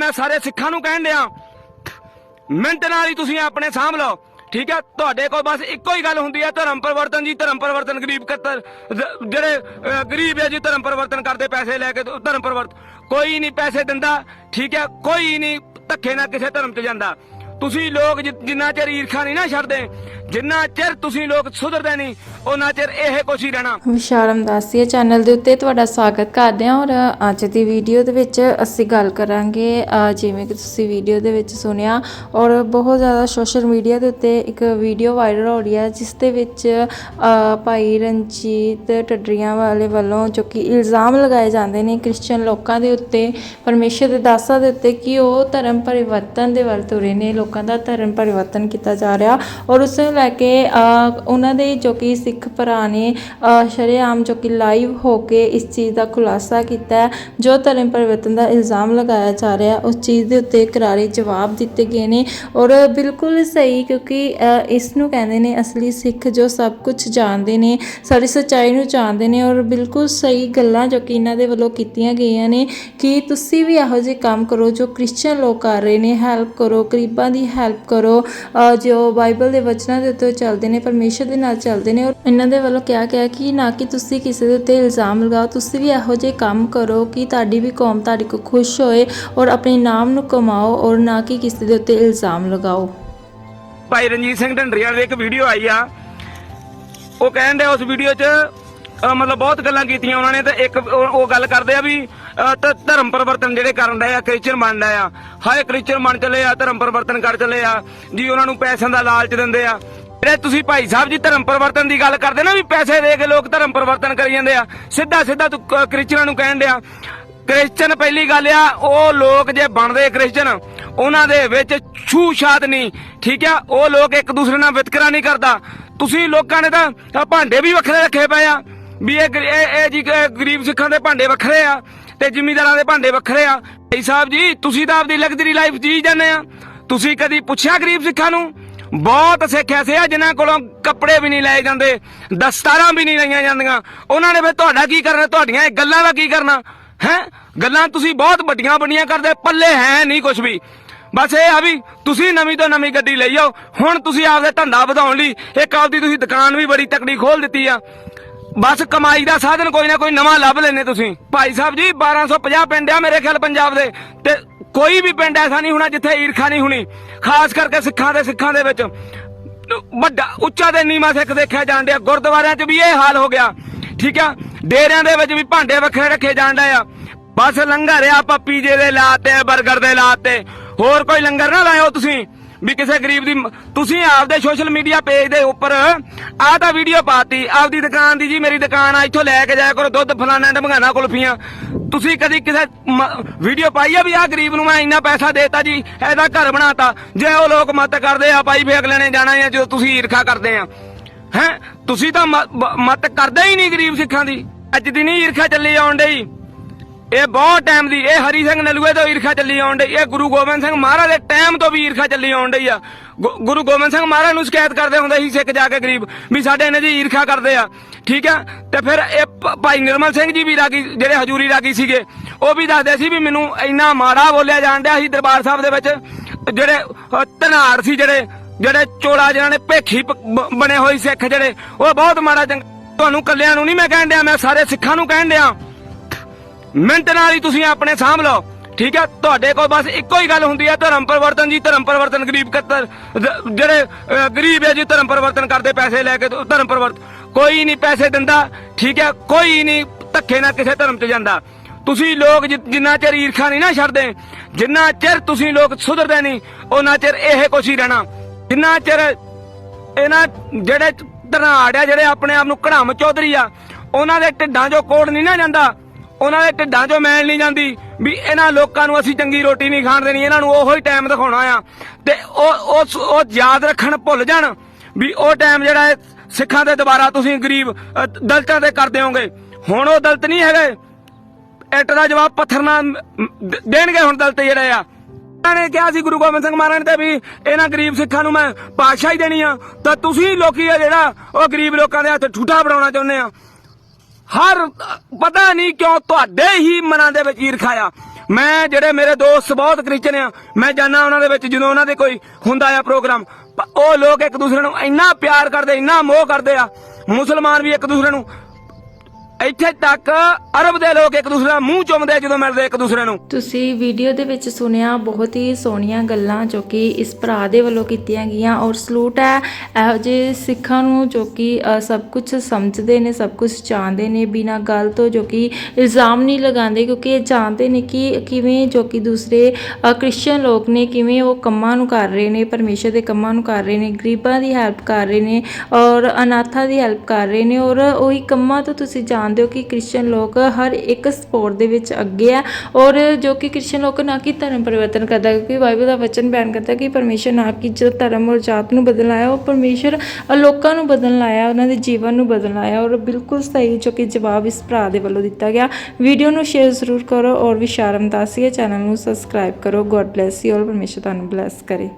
ਮੈਂ ਸਾਰੇ ਸਿੱਖਾਂ ਨੂੰ ਕਹਿਣ ਡਿਆ ਮਿੰਟ ਨਾਲ ਹੀ ਤੁਸੀਂ ਆਪਣੇ ਸਾਂਭ ਲਓ। ਠੀਕ ਹੈ? ਤੁਹਾਡੇ ਕੋਲ ਬਸ ਇੱਕੋ ਹੀ ਗੱਲ ਹੁੰਦੀ ਹੈ, ਧਰਮ ਪਰਿਵਰਤਨ ਜੀ, ਧਰਮ ਪਰਿਵਰਤਨ ਗਰੀਬ ਕਤਰ ਜਿਹੜੇ ਗਰੀਬ ਹੈ ਜੀ, ਧਰਮ ਪਰਿਵਰਤਨ ਕਰਦੇ ਪੈਸੇ ਲੈ ਕੇ, ਧਰਮ ਪਰਿਵਰਤਨ ਕੋਈ ਨਹੀਂ ਪੈਸੇ ਦਿੰਦਾ, ਠੀਕ ਹੈ? ਕੋਈ ਨਹੀਂ ਧੱਕੇ ਨਾਲ ਕਿਸੇ ਧਰਮ 'ਚ ਜਾਂਦਾ। ਤੁਸੀਂ ਲੋਕ ਜਿੰਨਾ ਚਿਰ ਈਰਖਾ ਨਹੀਂ ਨਾ ਛੱਡਦੇ ਜਿੰਨਾ ਚਿਰ ਤੁਸੀਂ ਲੋਕ ਸੁਧਰਦੇ ਨਹੀਂ ਉਹਨਾਂ ਚਿਰ ਇਹ ਕੁਛ ਹੀ ਰਹਿਣਾ। ਵਿਸ਼ਾਲ ਅੰਦਾਸੀਆ ਚੈਨਲ ਦੇ ਉੱਤੇ ਤੁਹਾਡਾ ਸਵਾਗਤ ਕਰਦੇ ਹਾਂ ਔਰ ਅੱਜ ਦੀ ਵੀਡੀਓ ਦੇ ਵਿੱਚ ਅਸੀਂ ਗੱਲ ਕਰਾਂਗੇ ਜਿਵੇਂ ਕਿ ਤੁਸੀਂ ਵੀਡੀਓ ਦੇ ਵਿੱਚ ਸੁਣਿਆ ਔਰ ਬਹੁਤ ਜ਼ਿਆਦਾ ਸੋਸ਼ਲ ਮੀਡੀਆ ਦੇ ਉੱਤੇ ਇੱਕ ਵੀਡੀਓ ਵਾਇਰਲ ਹੋ ਰਹੀ ਹੈ, ਜਿਸ ਦੇ ਵਿੱਚ ਭਾਈ ਰਣਜੀਤ ਟੱਡਰੀਆਂ ਵਾਲੇ ਵੱਲੋਂ ਜੋ ਕਿ ਇਲਜ਼ਾਮ ਲਗਾਏ ਜਾਂਦੇ ਨੇ ਕ੍ਰਿਸਚੀਅਨ ਲੋਕਾਂ ਦੇ ਉੱਤੇ, ਪਰਮੇਸ਼ਰ ਦੇ ਦਾਸਾਂ ਦੇ ਉੱਤੇ ਕਿ ਉਹ ਧਰਮ ਪਰਿਵਰਤਨ ਦੇ ਵੱਲ ਤੁਰੇ ਨੇ, ਲੋਕਾਂ ਦਾ ਧਰਮ ਪਰਿਵਰਤਨ ਕੀਤਾ ਜਾ ਰਿਹਾ ਔਰ ਉਸ ਨੂੰ ਲੈ ਕੇ ਉਹਨਾਂ ਦੇ ਜੋ ਕਿ ਸਿੱਖ ਭਰਾ ਨੇ ਸ਼ਰੇਆਮ ਜੋ ਕਿ ਲਾਈਵ ਹੋ ਕੇ ਇਸ ਚੀਜ਼ ਦਾ ਖੁਲਾਸਾ ਕੀਤਾ ਜੋ ਧਰਮ ਪਰਿਵਰਤਨ ਦਾ ਇਲਜ਼ਾਮ ਲਗਾਇਆ ਜਾ ਰਿਹਾ ਉਸ ਚੀਜ਼ ਦੇ ਉੱਤੇ ਕਰਾਰੇ ਜਵਾਬ ਦਿੱਤੇ ਗਏ ਨੇ ਔਰ ਬਿਲਕੁਲ ਸਹੀ ਕਿਉਂਕਿ ਇਸ ਨੂੰ ਕਹਿੰਦੇ ਨੇ ਅਸਲੀ ਸਿੱਖ ਜੋ ਸਭ ਕੁਝ ਜਾਣਦੇ ਨੇ, ਸਾਰੀ ਸੱਚਾਈ ਨੂੰ ਜਾਣਦੇ ਨੇ ਔਰ ਬਿਲਕੁਲ ਸਹੀ ਗੱਲਾਂ ਜੋ ਕਿ ਇਹਨਾਂ ਦੇ ਵੱਲੋਂ ਕੀਤੀਆਂ ਗਈਆਂ ਨੇ ਕਿ ਤੁਸੀਂ ਵੀ ਇਹੋ ਜਿਹੇ ਕੰਮ ਕਰੋ ਜੋ ਕ੍ਰਿਸਚੀਅਨ ਲੋਕ ਕਰ ਰਹੇ ਨੇ ਹੈਲਪ ਕਰੋ, ਗਰੀਬਾਂ ਦੀ ਹੈਲਪ ਕਰੋ ਜੋ ਬਾਈਬਲ ਦੇ ਵਚਨਾਂ ਦੇ ਉੱਤੇ ਚੱਲਦੇ ਨੇ, ਪਰਮੇਸ਼ਰ ਦੇ ਨਾਲ ਚੱਲਦੇ ਨੇ ਔਰ ਇਹਨਾਂ ਦੇ ਵੱਲੋਂ ਕਿਹਾ ਗਿਆ ਕਿ ਨਾ ਕਿ ਤੁਸੀਂ ਕਿਸੇ ਦੇ ਉੱਤੇ ਇਲਜ਼ਾਮ ਲਗਾਓ, ਤੁਸੀਂ ਵੀ ਇਹੋ ਜਿਹੇ ਕੰਮ ਕਰੋ ਕਿ ਤੁਹਾਡੀ ਵੀ ਕੌਮ ਤੁਹਾਡੇ ਕੋਲ ਖੁਸ਼ ਹੋਏ ਔਰ ਆਪਣੇ ਨਾਮ ਨੂੰ ਕਮਾਓ ਔਰ ਨਾ ਕਿ ਕਿਸੇ ਦੇ ਉੱਤੇ ਇਲਜ਼ਾਮ ਲਗਾਓ। ਭਾਈ ਰਣਜੀਤ ਸਿੰਘ ਢੰਡਰੀਆਂ ਦੀ ਇੱਕ ਵੀਡੀਓ ਆਈ ਆ। ਉਹ ਕਹਿੰਦੇ ਉਸ ਵੀਡੀਓ 'ਚ ਮਤਲਬ ਬਹੁਤ ਗੱਲਾਂ ਕੀਤੀਆਂ ਉਹਨਾਂ ਨੇ ਤੇ ਇੱਕ ਉਹ ਗੱਲ ਕਰਦੇ ਆ ਵੀ ਧਰਮ ਪਰਿਵਰਤਨ ਜਿਹੜੇ ਕਰਨ ਡਏ ਆ ਕ੍ਰਿਸਚੀਅਨ ਬਣ ਆ। ਹਾਏ ਕ੍ਰਿਸਚੀਅਨ ਬਣ ਚੱਲੇ ਆ, ਧਰਮ ਪਰਿਵਰਤਨ ਕਰ ਚਲੇ ਆ। ਜੀ ਉਹਨਾਂ ਨੂੰ ਪੈਸਿਆਂ ਦਾ ਲਾਲਚ ਦਿੰਦੇ ਆ। ਜਿਹੜੇ ਤੁਸੀਂ ਭਾਈ ਸਾਹਿਬ ਜੀ ਧਰਮ ਪਰਿਵਰਤਨ ਦੀ ਗੱਲ ਕਰਦੇ ਨਾ ਵੀ ਪੈਸੇ ਦੇ ਕੇ ਲੋਕ ਧਰਮ ਪਰਿਵਰਤਨ ਕਰੀ ਜਾਂਦੇ ਆ। ਸਿੱਧਾ ਸਿੱਧਾ ਤੂੰ ਕ- ਨੂੰ ਕਹਿਣ ਡਿਆ। ਕ੍ਰਿਸਚਨ ਪਹਿਲੀ ਗੱਲ ਆ, ਉਹ ਲੋਕ ਜੇ ਬਣਦੇ ਕ੍ਰਿਸਚਨ, ਉਹਨਾਂ ਦੇ ਵਿੱਚ ਛੂ ਛਾਤ ਨਹੀਂ, ਠੀਕ ਆ? ਉਹ ਲੋਕ ਇੱਕ ਦੂਸਰੇ ਨਾਲ ਵਿਤਕਰਾ ਨਹੀਂ ਕਰਦਾ। ਤੁਸੀਂ ਲੋਕਾਂ ਨੇ ਤਾਂ ਭਾਂਡੇ ਵੀ ਵੱਖਰੇ ਰੱਖੇ ਪਏ ਆ। ਵੀ ਇਹ ਇਹ ਜੀ ਗਰੀਬ ਸਿੱਖਾਂ ਦੇ ਭਾਂਡੇ ਵੱਖਰੇ ਆ ਤੇ ਜ਼ਿਮੀਂਦਾਰਾਂ ਦੇ ਭਾਂਡੇ ਵੱਖਰੇ ਆ। ਭਾਈ ਸਾਹਿਬ ਜੀ, ਤੁਸੀਂ ਤਾਂ ਆਪਦੀ ਲਗਜ਼ਰੀ ਲਾਈਫ ਜੀ ਜਾਂਦੇ ਆ। ਤੁਸੀਂ ਕਦੀ ਪੁੱਛਿਆ ਗਰੀਬ ਸਿੱਖਾਂ ਨੂੰ ਬਹੁਤ ਸਿੱਖ ਐਸੇ ਆ ਜਿਨ੍ਹਾਂ ਕੋਲੋਂ ਕੱਪੜੇ ਵੀ ਨਹੀਂ ਲਏ ਜਾਂਦੇ, ਦਸਤਾਰਾਂ ਵੀ ਨਹੀਂ ਲਈਆਂ ਜਾਂਦੀਆਂ। ਉਹਨਾਂ ਨੇ ਫਿਰ ਤੁਹਾਡਾ ਕੀ ਕਰਨਾ? ਤੁਹਾਡੀਆਂ ਇਹ ਗੱਲਾਂ ਦਾ ਕੀ ਕਰਨਾ? ਹੈ? ਗੱਲਾਂ ਤੁਸੀਂ ਬਹੁਤ ਵੱਡੀਆਂ ਵੱਡੀਆਂ ਕਰਦੇ, ਪੱਲੇ ਹੈ ਨਹੀਂ ਕੁਝ ਵੀ। ਬਸ ਇਹ ਆ ਵੀ ਤੁਸੀਂ ਨਵੀਂ ਤੋਂ ਨਵੀਂ ਗੱਡੀ ਲਈ ਆਓ। ਹੁਣ ਤੁਸੀਂ ਆਪਦੇ ਧੰਦਾ ਵਧਾਉਣ ਲਈ ਇੱਕ ਆਪਦੀ ਤੁਸੀਂ ਦੁਕਾਨ ਵੀ ਬੜੀ ਤਕੜੀ ਖੋਲ ਦਿੱਤੀ ਆ। ਬਸ ਕਮਾਈ ਦਾ ਸਾਧਨ ਕੋਈ ਨਾ ਕੋਈ ਨਵਾਂ ਲੱਭ ਲੈਨੇ ਤੁਸੀਂ। ਭਾਈ ਸਾਹਿਬ ਜੀ 1250 ਪਿੰਡ ਆ ਮੇਰੇ ਖਿਆਲ ਪੰਜਾਬ ਦੇ। ਤੇ ਕੋਈ ਵੀ ਪਿੰਡ ਐਸਾ ਨਹੀਂ ਹੋਣਾ ਜਿੱਥੇ ਈਰਖਾ ਨਹੀਂ ਹੋਣੀ। ਖਾਸ ਕਰਕੇ ਸਿੱਖਾਂ ਦੇ ਸਿੱਖਾਂ ਦੇ ਵਿੱਚ। ਵੱਡਾ, ਉੱਚਾ ਤੇ ਨੀਵਾਂ ਸਿੱਖ ਦੇਖਿਆ ਜਾਂਦੇ ਆ ਗੁਰਦੁਆਰਿਆਂ 'ਚ ਵੀ ਇਹ ਹਾਲ ਹੋ ਗਿਆ। ਠੀਕ ਆ? ਡੇਰਿਆਂ ਦੇ ਵਿੱਚ ਵੀ ਭਾਂਡੇ ਵੱਖਰੇ ਰੱਖੇ ਜਾਣ ਡਏ ਆ। ਬਸ ਲੰਗਰ ਆ, ਆਪਾਂ ਪੀਜੇ ਦੇ ਲਾਤੇ ਬਰਗਰ ਦੇ ਲਾਤੇ ਹੋਰ ਕੋਈ ਲੰਗਰ ਨਾ ਲਾਇਓ ਤੁਸੀਂ। ਵੀ ਕਿਸੇ ਗਰੀਬ ਦੀ ਤੁਸੀਂ ਆਪਦੇ ਸੋਸ਼ਲ ਮੀਡੀਆ ਪੇਜ ਦੇ ਉੱਪਰ ਆਹ ਤਾਂ ਵੀਡੀਓ ਪਾਤੀ, ਆਪਦੀ ਦੁਕਾਨ ਦੀ ਜੀ, ਮੇਰੀ ਦੁਕਾਨ ਆ, ਇੱਥੋਂ ਲੈ ਕੇ ਜਾਇਆ ਕਰੋ, ਦੁੱਧ ਫਲਾਣਾ ਢਮਗਾਣਾ ਕੁਲਫੀਆਂ। ਤੁਸੀਂ ਕਦੀ ਕਿਸੇ ਵੀਡੀਓ ਪਾਈ ਆ ਵੀ ਆਹ ਗਰੀਬ ਨੂੰ ਮੈਂ ਇੰਨਾ ਪੈਸਾ ਦੇਤਾ ਜੀ, ਇਹਦਾ ਘਰ ਬਣਾਤਾ। ਜੇ ਉਹ ਲੋਕ ਮਤ ਕਰਦੇ ਆ ਭਾਈ ਫੇਕ ਅਗਲੇ ਨੇ ਜਾਣਾ ਹੈ ਜਦੋਂ ਤੁਸੀਂ ਈਰਖਾ ਕਰਦੇ ਆ। ਹੈ? ਤੁਸੀਂ ਤਾਂ ਮ- ਮਤ ਕਰਦੇ ਹੀ ਨਹੀਂ ਗਰੀਬ ਸਿੱਖਾਂ ਦੀ। ਅੱਜ ਦੀ ਨਹੀਂ ਈਰਖਾ ਚੱਲੀ ਆਉਣ ਡਈ। ਇਹ ਬਹੁਤ ਟਾਈਮ ਦੀ ਇਹ ਹਰੀ ਸਿੰਘ ਨਲੂਏ ਤੋਂ ਈਰਖਾ ਚੱਲੀ ਆਉਣ ਡਈ ਇਹ ਗੁਰੂ ਗੋਬਿੰਦ ਸਿੰਘ ਮਹਾਰਾਜ ਦੇ ਟਾਈਮ ਤੋਂ ਵੀ ਈਰਖਾ ਚੱਲੀ ਆਉਣ ਡਈ ਆ। ਗੁ- ਗੁਰੂ ਗੋਬਿੰਦ ਸਿੰਘ ਮਹਾਰਾਜ ਨੂੰ ਸ਼ਿਕਾਇਤ ਕਰਦੇ ਹੁੰਦੇ ਸੀ ਸਿੱਖ ਜਾ ਕੇ ਗਰੀਬ ਵੀ ਸਾਡੇ ਇਹਨੇ ਜੀ ਈਰਖਾ ਕਰਦੇ ਆ। ਠੀਕ ਆ? ਤੇ ਫਿਰ ਇਹ ਭਾਈ ਨਿਰਮਲ ਸਿੰਘ ਜੀ ਵੀ ਰਾਗੀ ਜਿਹੜੇ ਹਜੂਰੀ ਰਾਗੀ ਸੀਗੇ ਉਹ ਵੀ ਦੱਸਦੇ ਸੀ ਵੀ ਮੈਨੂੰ ਇੰਨਾ ਮਾੜਾ ਬੋਲਿਆ ਜਾਣ ਡਿਆ ਸੀ ਦਰਬਾਰ ਸਾਹਿਬ ਦੇ ਵਿੱਚ। ਜਿਹੜੇ ਅਹ, ਧਨਾੜ ਸੀ ਜਿਹੜੇ ਜਿਹੜੇ ਚੋਲਾ ਜਿਹਨਾਂ ਨੇ ਭੇਖੀ ਬਣੇ ਹੋਏ ਸਿੱਖ ਜਿਹੜੇ ਉਹ ਬਹੁਤ ਮਾੜਾ ਚੰਗਾ ਤੁਹਾਨੂੰ ਕੱਲਿਆਂ ਨੂੰ ਨਹੀਂ ਮੈਂ ਕਹਿਣ ਡਿਆ ਮੈਂ ਸਾਰੇ ਸਿੱਖਾਂ ਨੂੰ ਕਹਿਣ ਡਿਆ। ਮਿੰਟ ਨਾਲ ਹੀ ਤੁਸੀਂ ਆਪਣੇ ਸਾਂਭ ਲਓ। ਠੀਕ ਹੈ? ਤੁਹਾਡੇ ਕੋਲ ਬਸ ਇੱਕੋ ਹੀ ਗੱਲ ਹੁੰਦੀ ਹੈ, ਧਰਮ ਪਰਿਵਰਤਨ ਜੀ, ਧਰਮ ਪਰਿਵਰਤਨ ਗਰੀਬ ਕਤਰ ਜਿਹੜੇ ਗਰੀਬ ਹੈ ਜੀ, ਧਰਮ ਪਰਿਵਰਤਨ ਕਰਦੇ ਪੈਸੇ ਲੈ ਕੇ ਧਰਮ ਪਰਿਵਰਤਨ ਕੋਈ ਨਹੀਂ ਪੈਸੇ ਦਿੰਦਾ, ਠੀਕ ਹੈ? ਕੋਈ ਨਹੀਂ ਧੱਕੇ ਨਾਲ ਕਿਸੇ ਧਰਮ 'ਚ ਜਾਂਦਾ। ਤੁਸੀਂ ਲੋਕ ਜਿੰਨਾ ਚਿਰ ਈਰਖਾ ਨਹੀਂ ਨਾ ਛੱਡਦੇ, ਜਿੰਨਾ ਚਿਰ ਤੁਸੀਂ ਲੋਕ ਸੁਧਰਦੇ ਨਹੀਂ ਉਹਨਾਂ ਚਿਰ ਇਹ ਕੁਛ ਹੀ ਰਹਿਣਾ। ਜਿੰਨਾ ਚਿਰ ਇਹਨਾਂ ਜਿਹੜੇ ਧਨਾੜ ਆ, ਜਿਹੜੇ ਆਪਣੇ ਆਪ ਨੂੰ ਕੜਾਮ ਚੌਧਰੀ ਆ, ਉਹਨਾਂ ਦੇ ਢਿੱਡਾਂ 'ਚੋਂ ਕੋੜ ਨਹੀਂ ਨਾ ਜਾਂਦਾ। ਉਹਨਾਂ ਦੇ ਢਿੱਡਾਂ 'ਚੋਂ ਮੈਲ ਨਹੀਂ ਜਾਂਦੀ ਵੀ ਇਹਨਾਂ ਲੋਕਾਂ ਨੂੰ ਅਸੀਂ ਚੰਗੀ ਰੋਟੀ ਨਹੀਂ ਖਾਣ ਦੇਣੀ ਇਹਨਾਂ ਨੂੰ ਉਹੋ ਹੀ ਟਾਈਮ ਦਿਖਾਉਣਾ ਆ। ਤੇ ਉਹ ਉਹ ਯਾਦ ਰੱਖਣ ਭੁੱਲ ਜਾਣ ਵੀ ਉਹ ਟਾਈਮ ਜਿਹੜਾ ਹੈ ਸਿੱਖਾਂ ਦੇ ਦੁਬਾਰਾ ਤੁਸੀਂ ਗਰੀਬ ਅ, ਦਲਿਤਾਂ ਦੇ ਕਰ ਦਿਓਗੇ। ਹੁਣ ਉਹ ਦਲਤ ਨਹੀਂ ਹੈਗੇ। ਇੱਟ ਦਾ ਜਵਾਬ ਪੱਥਰ ਨਾਲ ਦੇਣਗੇ ਹੁਣ ਦਲਤ ਜਿਹੜੇ ਆ। ਇਹਨਾਂ ਨੇ ਕਿਹਾ ਸੀ ਗੁਰੂ ਗੋਬਿੰਦ ਸਿੰਘ ਮਹਾਰਾਜ ਨੇ ਤੇ ਵੀ ਇਹਨਾਂ ਗਰੀਬ ਸਿੱਖਾਂ ਨੂੰ ਮੈਂ ਪਾਤਸ਼ਾਹੀ ਦੇਣੀ ਆ। ਤਾਂ ਤੁਸੀਂ ਲੋਕੀ ਆ ਜਿਹੜਾ ਉਹ ਗਰੀਬ ਲੋਕਾਂ ਦੇ ਹੱਥ ਠੂਠਾ ਬਣਾਉਣਾ ਚਾਹੁੰਦੇ ਆ। ਹਰ, ਪਤਾ ਨਹੀਂ ਕਿਉਂ ਤੁਹਾਡੇ ਹੀ ਮਨਾਂ ਦੇ ਵਿੱਚ ਈਰਖਾ ਆ। ਮੈਂ ਜਿਹੜੇ ਮੇਰੇ ਦੋਸਤ ਬਹੁਤ ਕ੍ਰਿਸਚਨ ਆ, ਮੈਂ ਜਾਣਾ ਉਹਨਾਂ ਦੇ ਵਿੱਚ ਜਦੋਂ ਉਹਨਾਂ ਦੇ ਕੋਈ ਹੁੰਦਾ ਆ ਪ੍ਰੋਗਰਾਮ ਉਹ ਲੋਕ ਇੱਕ ਦੂਸਰੇ ਨੂੰ ਇੰਨਾ ਪਿਆਰ ਕਰਦੇ, ਇੰਨਾ ਮੋਹ ਕਰਦੇ ਆ। ਮੁਸਲਮਾਨ ਵੀ ਇੱਕ ਦੂਸਰੇ ਨੂੰ ਇੱਥੇ ਤੱਕ ਅਰਬ ਦੇ ਲੋਕ ਇੱਕ ਦੂਸਰੇ ਦਾ ਮੂੰਹ ਚੁੰਮਦੇ ਜਦੋਂ ਮਿਲਦੇ ਇੱਕ ਦੂਸਰੇ ਨੂੰ। ਤੁਸੀਂ ਵੀਡੀਓ ਦੇ ਵਿੱਚ ਸੁਣਿਆ ਬਹੁਤ ਹੀ ਸੋਹਣੀਆਂ ਗੱਲਾਂ ਜੋ ਕਿ ਇਸ ਭਰਾ ਦੇ ਵੱਲੋਂ ਕੀਤੀਆਂ ਗਈਆਂ ਔਰ ਸਲੂਟ ਹੈ। ਇਹੋ ਜਿਹੇ ਸਿੱਖਾਂ ਨੂੰ ਜੋ ਕਿ ਸਭ ਕੁਝ ਸਮਝਦੇ ਨੇ ਸਭ ਕੁਝ ਜਾਣਦੇ ਨੇ ਬਿਨਾਂ ਗੱਲ ਤੋਂ ਜੋ ਕਿ ਇਲਜ਼ਾਮ ਨਹੀਂ ਲਗਾਉਂਦੇ ਕਿਉਂਕਿ ਇਹ ਜਾਣਦੇ ਨੇ ਕਿ ਕਿਵੇਂ ਜੋ ਕਿ ਦੂਸਰੇ ਅ, ਕ੍ਰਿਸਚੀਅਨ ਲੋਕ ਨੇ ਕਿਵੇਂ ਉਹ ਕੰਮਾਂ ਨੂੰ ਕਰ ਰਹੇ ਨੇ ਪਰਮੇਸ਼ਰ ਦੇ ਕੰਮਾਂ ਨੂੰ ਕਰ ਰਹੇ ਨੇ ਗਰੀਬਾਂ ਦੀ ਹੈਲਪ ਕਰ ਰਹੇ ਨੇ ਔਰ ਅਨਾਥਾਂ ਦੀ ਹੈਲਪ ਕਰ ਰਹੇ ਨੇ ਔਰ ਉਹੀ ਕੰਮਾਂ ਤੋਂ ਤੁਸੀਂ ਜਾਣ ਜਾਣਦੇ ਹੋ ਕਿ ਕ੍ਰਿਸਚੀਅਨ ਲੋਕ ਹਰ ਇੱਕ ਸਪੋਰਟ ਦੇ ਵਿੱਚ ਅੱਗੇ ਆ ਔਰ ਜੋ ਕਿ ਕ੍ਰਿਸਚੀਅਨ ਲੋਕ ਨਾ ਕਿ ਧਰਮ ਪਰਿਵਰਤਨ ਕਰਦਾ ਕਿਉਂਕਿ ਬਾਈਬਲ ਦਾ ਵਚਨ ਬਿਆਨ ਕਰਦਾ ਕਿ ਪਰਮੇਸ਼ਰ ਨਾ ਕਿ ਜੋ ਧਰਮ ਔਰ ਜਾਤ ਨੂੰ ਬਦਲਣ ਆਇਆ ਉਹ ਪਰਮੇਸ਼ਰ ਅ, ਲੋਕਾਂ ਨੂੰ ਬਦਲਣ ਆਇਆ ਉਹਨਾਂ ਦੇ ਜੀਵਨ ਨੂੰ ਬਦਲਣ ਆਇਆ ਔਰ ਬਿਲਕੁਲ ਸਹੀ ਜੋ ਕਿ ਜਵਾਬ ਇਸ ਭਰਾ ਦੇ ਵੱਲੋਂ ਦਿੱਤਾ ਗਿਆ। ਵੀਡੀਓ ਨੂੰ ਸ਼ੇਅਰ ਜ਼ਰੂਰ ਕਰੋ ਔਰ ਵਿਸ਼ਾਰਮ ਦਾਸੀਏ ਚੈਨਲ ਨੂੰ ਸਬਸਕ੍ਰਾਈਬ ਕਰੋ। ਗੋਡ ਬlesਸ ਯੂ ਔਰ ਪਰਮੇਸ਼ਰ ਤੁਹਾਨੂੰ ਬlesਸ ਕਰੇ।